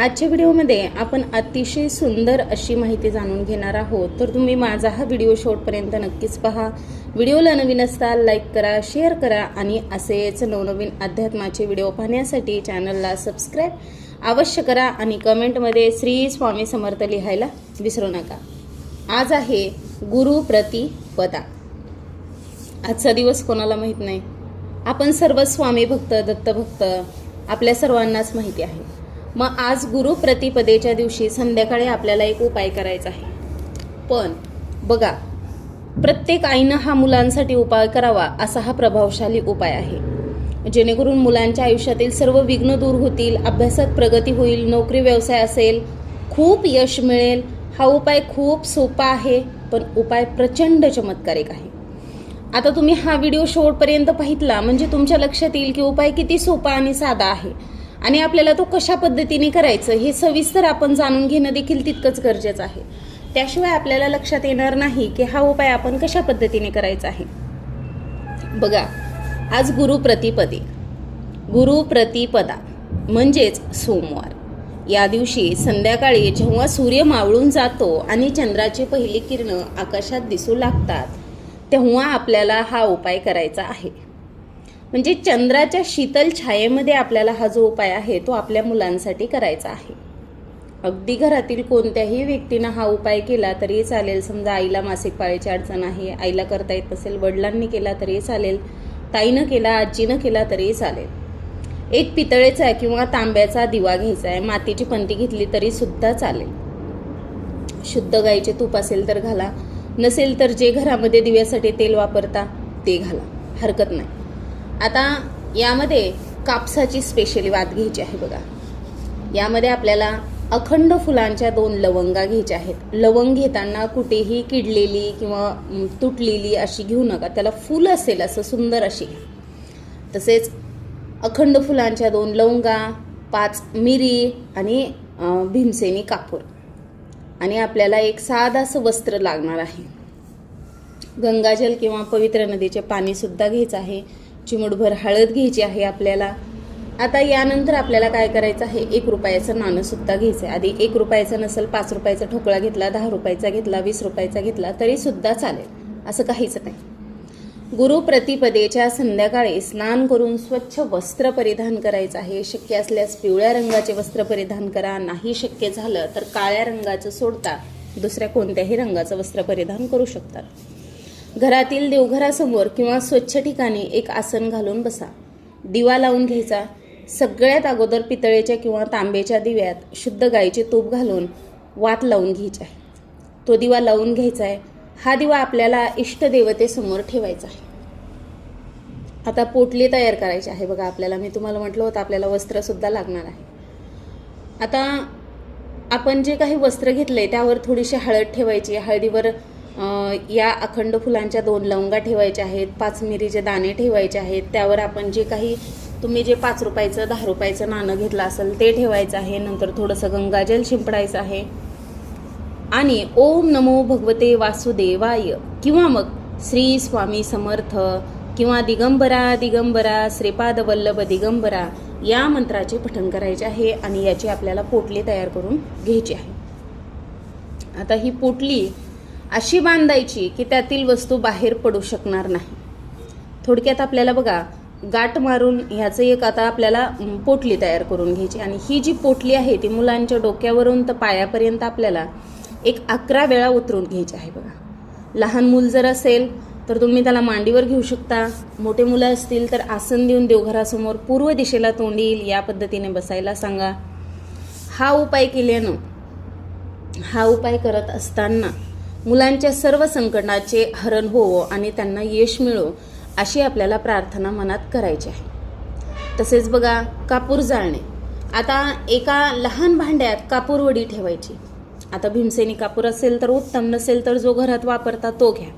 आजच्या व्हिडिओमध्ये आपण अतिशय सुंदर अशी माहिती जाणून घेणार आहोत. तर तुम्ही माझा हा व्हिडिओ शेवटपर्यंत नक्कीच पहा. व्हिडिओला नवीन असताल लाईक करा शेअर करा आणि असेच नवनवीन अध्यात्माचे व्हिडिओ पाहण्यासाठी चॅनलला सबस्क्राईब अवश्य करा आणि कमेंटमध्ये श्री स्वामी समर्थ लिहायला विसरू नका. आज आहे गुरु प्रतिपदा. आजचा दिवस कोणाला माहीत नाही? आपण सर्व स्वामी भक्त दत्तभक्त आपल्या सर्वांनाच माहिती आहे. मग आज गुरुप्रतिपदेच्या दिवशी संध्याकाळी आपल्याला एक उपाय करायचा आहे. पण बघा प्रत्येक आईनं हा मुलांसाठी उपाय करावा असा हा प्रभावशाली उपाय आहे. जेणेकरून मुलांच्या आयुष्यातील सर्व विघ्न दूर होतील अभ्यासात प्रगती होईल नोकरी व्यवसाय असेल खूप यश मिळेल. हा उपाय खूप सोपा आहे पण उपाय प्रचंड चमत्कारिक आहे. आता तुम्ही हा व्हिडिओ शेवटपर्यंत पाहितला म्हणजे तुमच्या लक्षात येईल की उपाय किती सोपा आणि साधा आहे. आणि आपल्याला तो कशा पद्धतीने करायचं हे सविस्तर आपण जाणून घेणं देखील तितकंच गरजेचं आहे. त्याशिवाय आपल्याला लक्षात येणार नाही की हा उपाय आपण कशा पद्धतीने करायचा आहे. बघा आज गुरु प्रतिपदे. गुरु प्रतिपदा म्हणजेच सोमवार. या दिवशी संध्याकाळी जेव्हा सूर्य मावळून जातो आणि चंद्राची पहिली किरणं आकाशात दिसू लागतात तेव्हा आपल्याला हा उपाय करायचा आहे. म्हणजे चंद्राच्या शीतल छायेमध्ये आपल्याला हा जो उपाय आहे तो आपल्या मुलांसाठी करायचा आहे. अगदी घरातील कोणत्याही व्यक्तीनं हा उपाय केला तरी चालेल. समजा आईला मासिक पाळीची अडचण आहे आईला करता येत नसेल वडिलांनी केला तरी चालेल ताईनं केला आजीनं केला तरी चालेल. एक पितळेचा किंवा तांब्याचा दिवा घ्यायचा आहे मातीची पंती घेतली तरी सुद्धा चालेल. शुद्ध गाईचे तूप असेल तर घाला नसेल तर जे घरामध्ये दिव्यासाठी तेल वापरता ते घाला. हरकत नाही. आता यामध्ये कापसाची स्पेशली वात घ्यायची आहे बघा. यामध्ये आपल्याला अखंड फुलांच्या दोन लवंगा घ्यायच्या आहेत. लवंग घेताना कुठेही किडलेली किंवा तुटलेली अशी घेऊ नका. त्याला फुल असेल असं सुंदर अशी. घ्या तसेच अखंड फुलांच्या दोन लवंगा पाच मिरी आणि भीमसेनी कापूर. आणि आपल्याला एक साधासं वस्त्र लागणार आहे. गंगाजल किंवा पवित्र नदीचे पाणीसुद्धा घ्यायचं आहे. चिमूटभर हळद घ्यायची आहे आपल्याला. आता यानंतर आपल्याला काय करायचं आहे? एक रुपयाचं नाणं सुद्धा घ्यायचं आहे आधी एक रुपयाचं नसेल पाच रुपयाचा ठोकळा घेतला दहा रुपयाचा घेतला वीस रुपयाचा घेतला तरीसुद्धा चालेल. असं काहीच नाही. गुरु प्रतिपदेच्या संध्याकाळी स्नान करून स्वच्छ वस्त्र परिधान करायचं आहे. शक्य असल्यास पिवळ्या रंगाचे वस्त्र परिधान करा. नाही शक्य झालं तर काळ्या रंगाचं सोडता दुसऱ्या कोणत्याही रंगाचं वस्त्र परिधान करू शकतात घरातील देवघरासमोर किंवा स्वच्छ ठिकाणी एक आसन घालून बसा. दिवा लावून घ्यायचा. सगळ्यात अगोदर पितळेच्या किंवा तांबेच्या दिव्यात शुद्ध गाईचे तूप घालून वात लावून घ्यायची आहे. तो दिवा लावून घ्यायचा आहे. हा दिवा आपल्याला इष्टदेवतेसमोर ठेवायचा आहे. आता पोटली तयार करायची आहे. बघा आपल्याला मी तुम्हाला म्हटलं होतं आपल्याला वस्त्रसुद्धा लागणार आहे. आता आपण जे काही वस्त्र घेतलं आहे त्यावर थोडीशी हळद ठेवायची. हळदीवर या अखंड फुलांच्या दोन लवंगा ठेवायच्या आहेत पाच मिरीचे दाणे ठेवायचे आहेत त्यावर आपण जे काही तुम्ही जे पाच रुपयाचं दहा रुपयाचं नाणं घेतलं असेल ते ठेवायचं आहे नंतर थोडंसं गंगाजल शिंपडायचं आहे. आणि ओम नमो भगवते वासुदेवाय. किंवा मग श्री स्वामी समर्थ किंवा दिगंबरा दिगंबरा श्रीपाद वल्लभ दिगंबरा या मंत्राचे पठण करायचे आहे आणि याची आपल्याला पोटली तयार करून घ्यायची आहे. आता ही पोटली अशी बांधायची की त्यातील वस्तू बाहेर पडू शकणार नाही. थोडक्यात आपल्याला बघा गाठ मारून ह्याचं एक आता आपल्याला पोटली तयार करून घ्यायची. आणि ही जी पोटली आहे ती मुलांच्या डोक्यावरून तर पायापर्यंत आपल्याला एक अकरा वेळा उतरून घ्यायची आहे बघा. लहान मूल जर असेल तर तुम्ही त्याला मांडीवर घेऊ शकता. मोठे मुलं असतील तर आसन देऊन देवघरासमोर पूर्व दिशेला तोंड येईल या पद्धतीने बसायला सांगा. हा उपाय केल्यानं हा उपाय करत असताना मुलांच्या सर्व संकटाचे हरण होवो आणि त्यांना यश मिळो अशी आपल्याला प्रार्थना मनात करायची आहे. तसेच बघा कापूर जाळणे. आता एका लहान भांड्यात कापूर वडी ठेवायची. आता भीमसेनी कापूर असेल तर उत्तम नसेल तर जो घरात वापरता तो घ्या.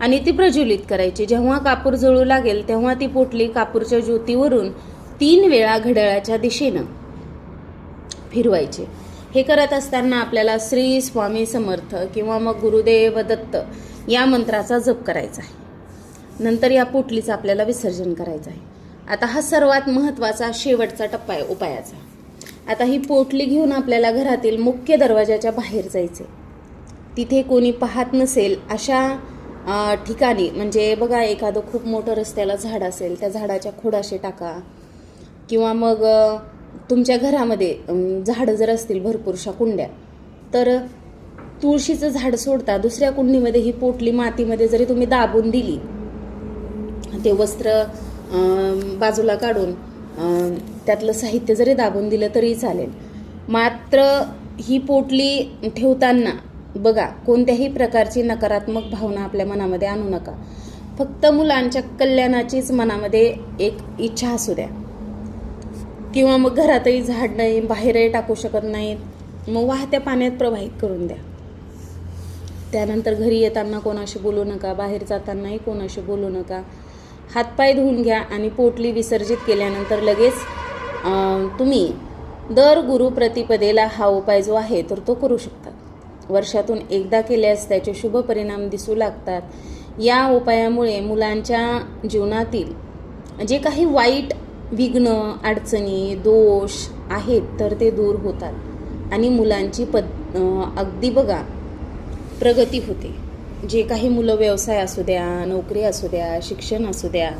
आणि ती प्रज्वलित करायची. जेव्हा कापूर जळू लागेल तेव्हा ती पोटली कापूरच्या ज्योतीवरून तीन वेळा घड्याळाच्या दिशेनं फिरवायचे. हे करत असताना आपल्याला श्री स्वामी समर्थ किंवा मग गुरुदेव दत्त या मंत्राचा जप करायचा आहे. नंतर या पोटलीचं आपल्याला विसर्जन करायचं आहे. आता हा सर्वात महत्त्वाचा शेवटचा टप्पा आहे उपायाचा. आता ही पोटली घेऊन आपल्याला घरातील मुख्य दरवाजाच्या बाहेर जायचे तिथे कोणी पाहत नसेल अशा ठिकाणी म्हणजे बघा एखादं खूप मोठं रस्त्याला झाड असेल त्या झाडाच्या खोडाशी टाका. किंवा मग तुमच्या घरामध्ये झाडं जर असतील भरपूरशा कुंड्या तर तुळशीचं झाड सोडता दुसऱ्या कुंडीमध्ये ही पोटली मातीमध्ये जरी तुम्ही दाबून दिली ते वस्त्र बाजूला काढून त्यातलं साहित्य जरी दाबून दिलं तरी चालेल. मात्र ही पोटली ठेवताना बघा कोणत्याही प्रकारची नकारात्मक भावना आपल्या मनामध्ये आणू नका. फक्त मुलांच्या कल्याणाचीच मनामध्ये एक इच्छा असू द्या. किंवा मग घरातही झाड नाही बाहेरही टाकू शकत नाहीत मग वाहत्या पाण्यात प्रवाहित करून द्या. त्यानंतर घरी येताना कोणाशी बोलू नका बाहेर जातानाही कोणाशी बोलू नका. हातपाय धुवून घ्या आणि पोटली विसर्जित केल्यानंतर लगेच तुम्ही दर गुरु प्रतिपदेला हा उपाय जो आहे तर तो करू शकता. वर्षातून एकदा केल्यास त्याचे शुभ परिणाम दिसू लागतात. या उपायामुळे मुलांच्या जीवनातील जे काही वाईट विघ्न अडचणी दोष आहेत तर ते दूर होतात. आणि मुलांची पद अगदी बघा प्रगती होते. जे काही मुलं व्यवसाय असू द्या नोकरी असू द्या शिक्षण असू द्या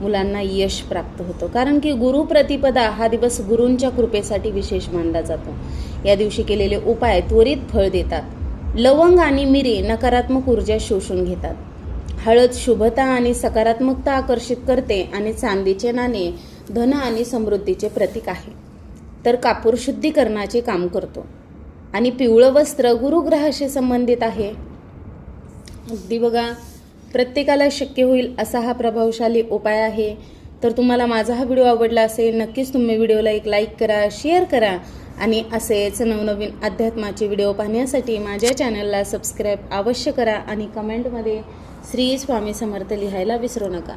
मुलांना यश प्राप्त होतं. कारण की गुरु प्रतिपदा हा दिवस गुरूंच्या कृपेसाठी विशेष मानला जातो. या दिवशी केलेले उपाय त्वरित फळ देतात. लवंग आणि मिरी नकारात्मक ऊर्जा शोषून घेतात. हळद शुभता आणि सकारात्मकता आकर्षित करते आणि चांदीचे नाणे धन आणि समृद्धीचे प्रतीक आहे. तर कापूर शुद्धीकरणाचे काम करतो. आणि पिवळं वस्त्र गुरुग्रहाशी संबंधित आहे. अगदी बघा प्रत्येकाला शक्य होईल असा हा प्रभावशाली उपाय आहे. तर तुम्हाला माझा हा व्हिडिओ आवडला असेल नक्कीच तुम्ही व्हिडिओला एक लाईक करा शेअर करा. आणि असेच नवनवीन अध्यात्माचे व्हिडिओ पाहण्यासाठी माझ्या चॅनलला सबस्क्राईब अवश्य करा आणि कमेंटमध्ये श्री स्वामी समर्थ लिहायला विसरू नका.